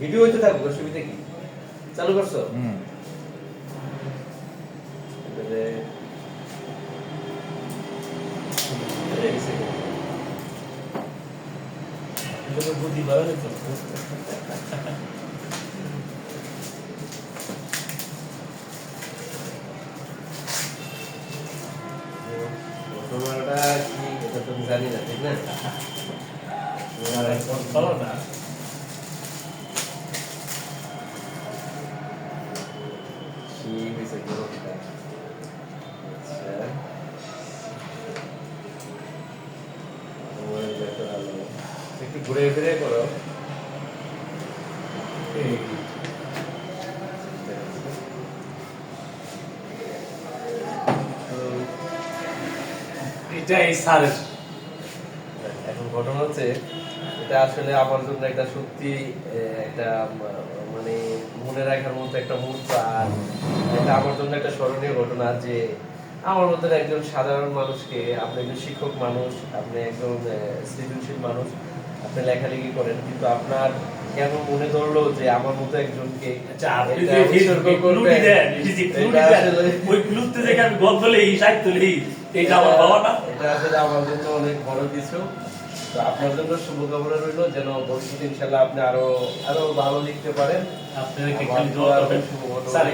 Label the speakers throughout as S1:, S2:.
S1: Video হইতে থাকবে অসুবিধা কি? চালু করছ?
S2: হুম।
S3: বুদ্ধি ভালো তো।
S1: ঘটনাটা কি এটা তো জানি না ঠিক না
S3: ভালো না
S1: কি হয়েছে ঘটনাটা আচ্ছা আমার ব্যাপার আলো। একটু ঘুরে ফিরে করো। এখন ঘটনা হচ্ছে, এটা আসলে আমার জন্য একটা সত্যি একটা মানে মনে রাখার মতো একটা মুহূর্ত আর এটা আমার জন্য একটা স্মরণীয় ঘটনা যে আমার মতন একজন সাধারণ মানুষকে, আপনি একজন শিক্ষক মানুষ, আপনি একজন সৃজনশীল মানুষ আপনি লেখালেখি করেন কিন্তু আপনার কেন মনে ধরলো যে আমার মতো একজনকে
S3: আচ্ছা আমার
S1: জন্য অনেক বড় কিছু। তো আপনার জন্য শুভকামনা রইল যেন ভবিষ্যতে ইনশাল্লাহ আপনি আরও আরও ভালো লিখতে পারেন।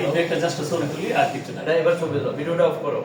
S3: এই একটা জাস্ট ছবি তুলি আর কিছু না।
S1: এবার যাও ভিডিওটা অফ করো।